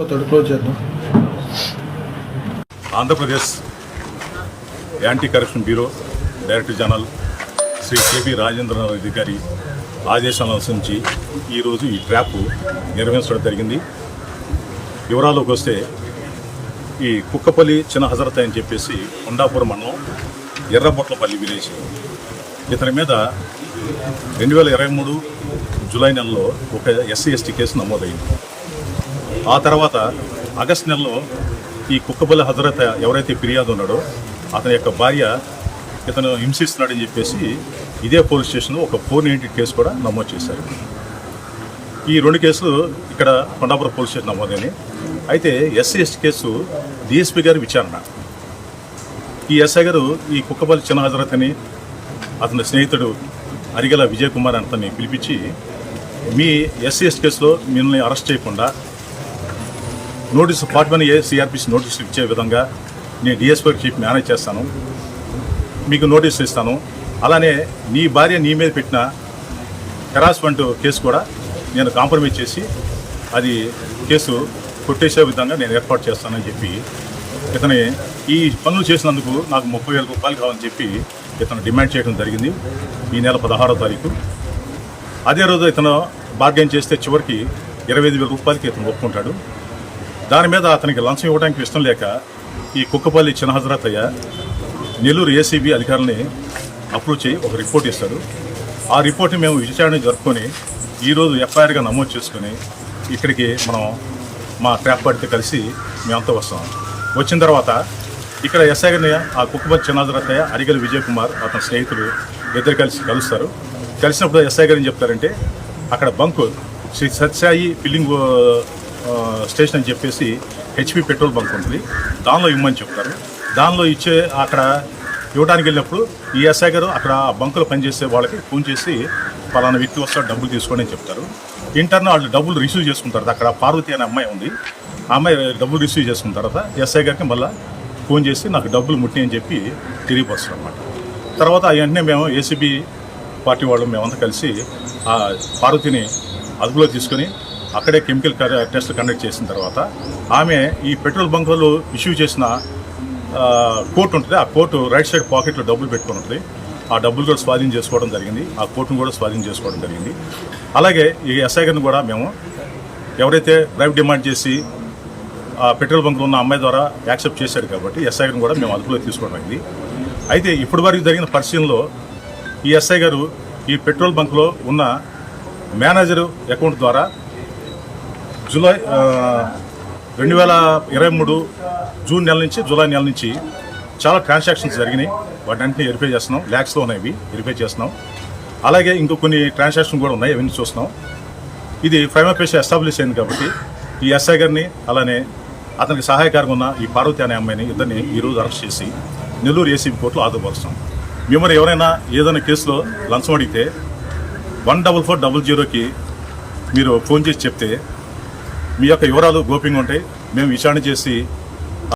చేద్దాం. Andhra Pradesh anti corruption bureau director general Shri KP Rajendranath అధికారి ఆదేశాలను అనుసరించి ఈరోజు ఈ ట్రాప్ నిర్వహించడం జరిగింది. వివరాల్లోకి వస్తే ఈ కుక్కపల్లి చిన్న హజరత్ అని చెప్పేసి కొండాపూర్ మండలం ఎర్రబొట్లపల్లి విలేజ్. ఇతని మీద రెండు వేల ఇరవై మూడు జూలై నెలలో ఒక ఎస్సీ ఎస్టీ కేసు నమోదైంది. ఆ తర్వాత ఆగస్ట్ నెలలో ఈ కుక్కబల్ల హజరత్ ఎవరైతే ఫిర్యాదు ఉన్నాడో అతని యొక్క భార్య ఇతను హింసిస్తున్నాడని చెప్పేసి ఇదే పోలీస్ స్టేషన్లో ఒక ఫోర్ నైంటీ కేసు కూడా నమోదు చేశారు. ఈ రెండు కేసులు ఇక్కడ కొండాపురం పోలీస్ స్టేషన్ నమోదైనాయి. అయితే ఎస్సీ ఎస్టీ కేసు డిఎస్పీ గారి విచారణ. ఈ ఎస్ఐ గారు ఈ కుక్కబల్లి చిన్న హజరత్ని అతని స్నేహితుడు అరిగల విజయ్ కుమార్ అతన్ని పిలిపించి మీ ఎస్సీ ఎస్టీ కేసులో మిమ్మల్ని అరెస్ట్ చేయకుండా notice forty one A CrPC నోటీసులు ఇచ్చే విధంగా నేను డిఎస్పీ చీఫ్ మేనేజ్ చేస్తాను. మీకు నోటీసులు ఇస్తాను. అలానే నీ భార్య నీ మీద పెట్టిన హెరాస్మెంట్ కేసు కూడా నేను కాంప్రమైజ్ చేసి అది కేసు కొట్టేసే విధంగా నేను ఏర్పాటు చేస్తానని చెప్పి ఇతని ఈ పనులు చేసినందుకు నాకు ముప్పై వేల రూపాయలు కావాలని చెప్పి ఇతను డిమాండ్ చేయడం జరిగింది ఈ నెల పదహారో తారీఖు. అదే రోజు ఇతను బార్గెన్ చేస్తే చివరికి ఇరవై ఐదు వేల రూపాయలకి ఇతను ఒప్పుకుంటాడు. దాని మీద అతనికి లంచం ఇవ్వడానికి ఇష్టం లేక ఈ కుక్కపల్లి చిన్న హజరత్ నెల్లూరు ఏసీబీ అధికారులని అప్రూవ్ చేయి ఒక రిపోర్ట్ ఇస్తాడు. ఆ రిపోర్ట్ని మేము విచారణ జరుపుకొని ఈరోజు ఎఫ్ఐఆర్గా నమోదు చేసుకొని ఇక్కడికి మనం మా ట్రాప్ పార్టీతో కలిసి మేమంతా వస్తాం. వచ్చిన తర్వాత ఇక్కడ ఎస్ఐ గారిని ఆ కుక్కపల్లి చిన్న హజరత్ అయ్య విజయ్ కుమార్ అతని స్నేహితులు ఇద్దరు కలిసి కలుస్తారు. కలిసినప్పుడు ఎస్ఐ గారు ఏం చెప్తారంటే అక్కడ bunk Shri Satyayi filling station అని చెప్పేసి హెచ్పి పెట్రోల్ బంక్ ఉంటుంది. దానిలో ఇమ్మని చెప్తారు. దానిలో ఇచ్చే అక్కడ ఇవ్వడానికి వెళ్ళినప్పుడు ఈ ఎస్ఐ గారు అక్కడ ఆ బంకులో పనిచేసే వాళ్ళకి ఫోన్ చేసి పలానా వ్యక్తి వస్తాడు డబ్బులు తీసుకోండి అని చెప్తారు. ఇంటర్న్ వాళ్ళు డబ్బులు రిసీవ్ చేసుకుంటారు అక్కడ పార్వతి అనే అమ్మాయి ఉంది. ఆ అమ్మాయి డబ్బులు రిసీవ్ చేసుకున్న తర్వాత ఎస్ఐ గారికి మళ్ళీ ఫోన్ చేసి నాకు డబ్బులు ముట్టి అని చెప్పి తిరిగి వస్తారు అనమాట తర్వాత వెంటనే మేము ఏసీబీ పార్టీ వాళ్ళు మేమంతా కలిసి ఆ పార్వతిని అదుపులో తీసుకొని అక్కడే కెమికల్ టెస్ట్ కండక్ట్ చేసిన తర్వాత ఆమె ఈ పెట్రోల్ బంకులు ఇష్యూ చేసిన కోర్టు ఉంటుంది ఆ కోర్టు రైట్ సైడ్ పాకెట్లో డబ్బులు పెట్టుకొని ఉంటుంది. ఆ డబ్బులు కూడా స్వాధీనం చేసుకోవడం జరిగింది. ఆ కోర్టును కూడా స్వాధీనం చేసుకోవడం జరిగింది. అలాగే ఈ ఎస్ఐ గారిని కూడా మేము ఎవరైతే డ్రైవ్ డిమాండ్ చేసి ఆ పెట్రోల్ బంక్లో ఉన్న అమ్మాయి ద్వారా యాక్సెప్ట్ చేశాడు కాబట్టి ఎస్ఐ గారిని కూడా మేము అదుపులో తీసుకోవడం అయింది. అయితే ఇప్పటి వరకు జరిగిన పరిశీలనలో ఈ ఎస్ఐ గారు ఈ పెట్రోల్ బంక్లో ఉన్న మేనేజరు అకౌంట్ ద్వారా జూలై రెండు వేల ఇరవై మూడు జూన్ నెల నుంచి జూలై నెల నుంచి చాలా ట్రాన్సాక్షన్స్ జరిగినాయి. వాటన్నింటినీ వెరిఫై చేస్తున్నాం. ల్యాక్స్లో ఉన్నాయి ఇవి వెరిఫై చేస్తున్నాం. అలాగే ఇంకో కొన్ని ట్రాన్సాక్షన్ కూడా ఉన్నాయి అవన్నీ చూస్తున్నాం. ఇది ఫైవ్ పేష ఎస్టాబ్లిష్ అయింది కాబట్టి ఈ ఎస్ఐ గారిని అలానే అతనికి సహాయకారంగా ఉన్న ఈ పార్వతి అనే అమ్మాయిని ఇద్దరిని ఈరోజు అరెస్ట్ చేసి నెల్లూరు ఏసీబీ కోర్టులో ఆదుపరుస్తాం మిమ్మల్ని ఎవరైనా ఏదైనా కేసులో లంచం అడిగితే వన్ డబల్ ఫోర్ డబల్ జీరోకి మీరు ఫోన్ చేసి చెప్తే మీ యొక్క వివరాలు గోప్యంగా ఉంటాయి. మేము విచారణ చేసి